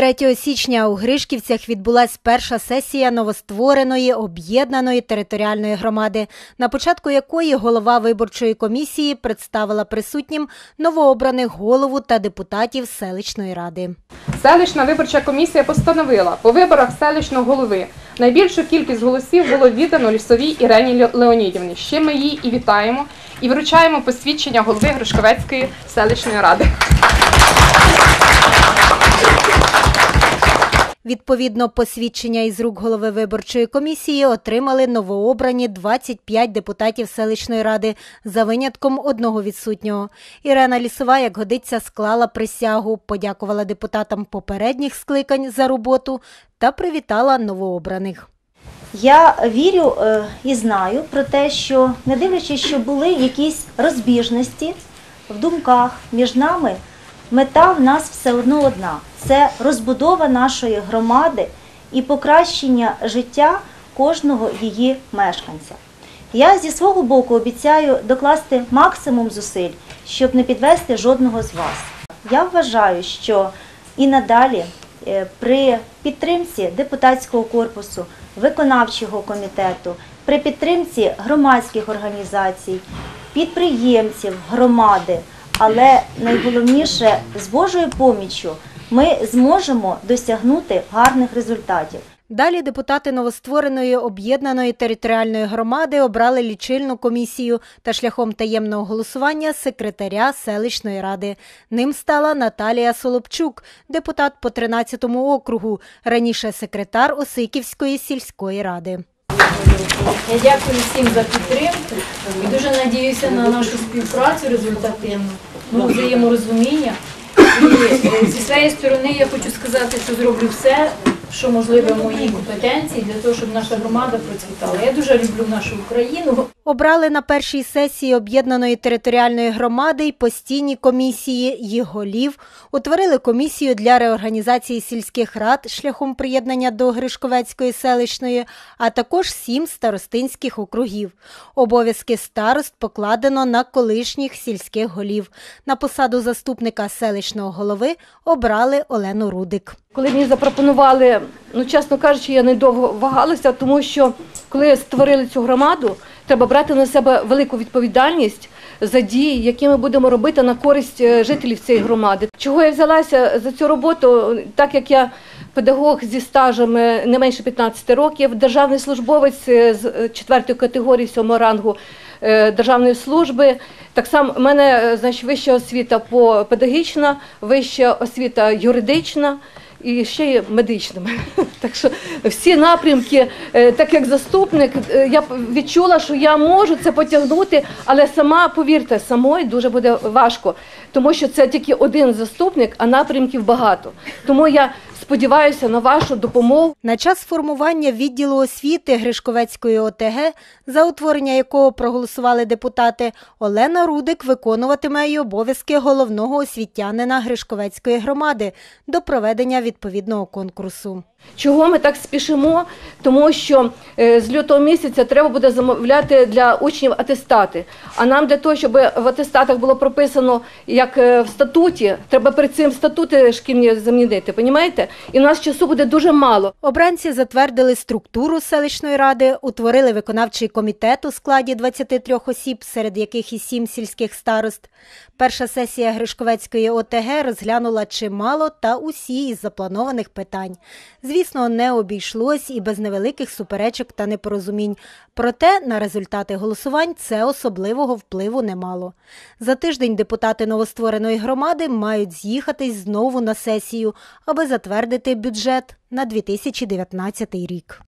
3 січня у Гришківцях відбулася перша сесія новоствореної об'єднаної територіальної громади, на початку якої голова виборчої комісії представила присутнім новообраних голову та депутатів селищної ради. Селищна виборча комісія постановила по виборах селищного голови найбільшу кількість голосів було віддано лісовій Ірені Ле- Леонідівні. Ще ми її і вітаємо і вручаємо посвідчення голови Грушковецької селищної ради. Відповідно, посвідчення із рук голови виборчої комісії отримали новообрані 25 депутатів селищної ради за винятком одного відсутнього. Ірена Лісова, як годиться, склала присягу, подякувала депутатам попередніх скликань за роботу та привітала новообраних. Я вірю е, і знаю про те, що не дивлячись, що були якісь розбіжності в думках між нами, мета в нас все одно одна це розбудова нашої громади і покращення життя кожного її мешканця. Я зі свого боку обіцяю докласти максимум зусиль, щоб не підвести жодного з вас. Я вважаю, що і надалі е, при підтримці депутатського корпусу, виконавчого комітету, при підтримці громадських організацій, підприємців, громади, але найголовніше з Божою поміччю ми зможемо досягнути гарних результатів. Далі депутати новоствореної об'єднаної територіальної громади обрали лічильну комісію та шляхом таємного голосування секретаря селищної ради. Ним стала Наталія Солопчук, депутат по 13-му округу, раніше секретар Осиківської сільської ради. Я дякую всім за підтримку і дуже надіюся на нашу співпрацю результативну, ну, взаєморозуміння. І е, зі своєї сторони я хочу сказати, що зроблю все, що можливе в моїй компетенції для того, щоб наша громада процвітала. Я дуже люблю нашу Україну. Обрали на першій сесії об'єднаної територіальної громади й постійні комісії їх голів, утворили комісію для реорганізації сільських рад шляхом приєднання до Гришковецької селищної, а також сім старостинських округів. Обов'язки старост покладено на колишніх сільських голів. На посаду заступника селищного голови обрали Олену Рудик. Коли мені запропонували, ну чесно кажучи, я недовго вагалася, тому що коли створили цю громаду, треба брати на себе велику відповідальність за дії, які ми будемо робити на користь е, жителів цієї громади. Чого я взялася за цю роботу, так як я педагог зі стажем е, не менше 15 років, державний службовець е, з е, четвертої категорії сьомого рангу державної служби. Так само в мене значить, вища освіта по педагогічна, вища освіта юридична і ще є медичними. Так що всі напрямки, е, так як заступник, е, я відчула, що я можу це потягнути, але сама, повірте, самої дуже буде важко, тому що це тільки один заступник, а напрямків багато. Тому я сподіваюся на вашу допомогу. На час формування відділу освіти Гришковецької ОТГ, за утворення якого проголосували депутати, Олена Рудик виконуватиме й обов'язки головного освітянина Гришковецької громади до проведення відповідного конкурсу. Чого ми так спішимо? Тому що е, з лютого місяця треба буде замовляти для учнів атестати. А нам для того, щоб в атестатах було прописано як е, в статуті, треба перед цим статути шкільні замінити. Понімаєте? І в нас часу буде дуже мало. Обранці затвердили структуру селищної ради, утворили виконавчий комітет у складі 23 осіб, серед яких і 7 сільських старост. Перша сесія Гришковецької ОТГ розглянула чимало та усі із запланованих питань. Звісно, не обійшлось і без невеликих суперечок та непорозумінь. Проте на результати голосувань це особливого впливу не мало. За тиждень депутати новоствореної громади мають з'їхатись знову на сесію, аби затвердити бюджет на 2019 рік.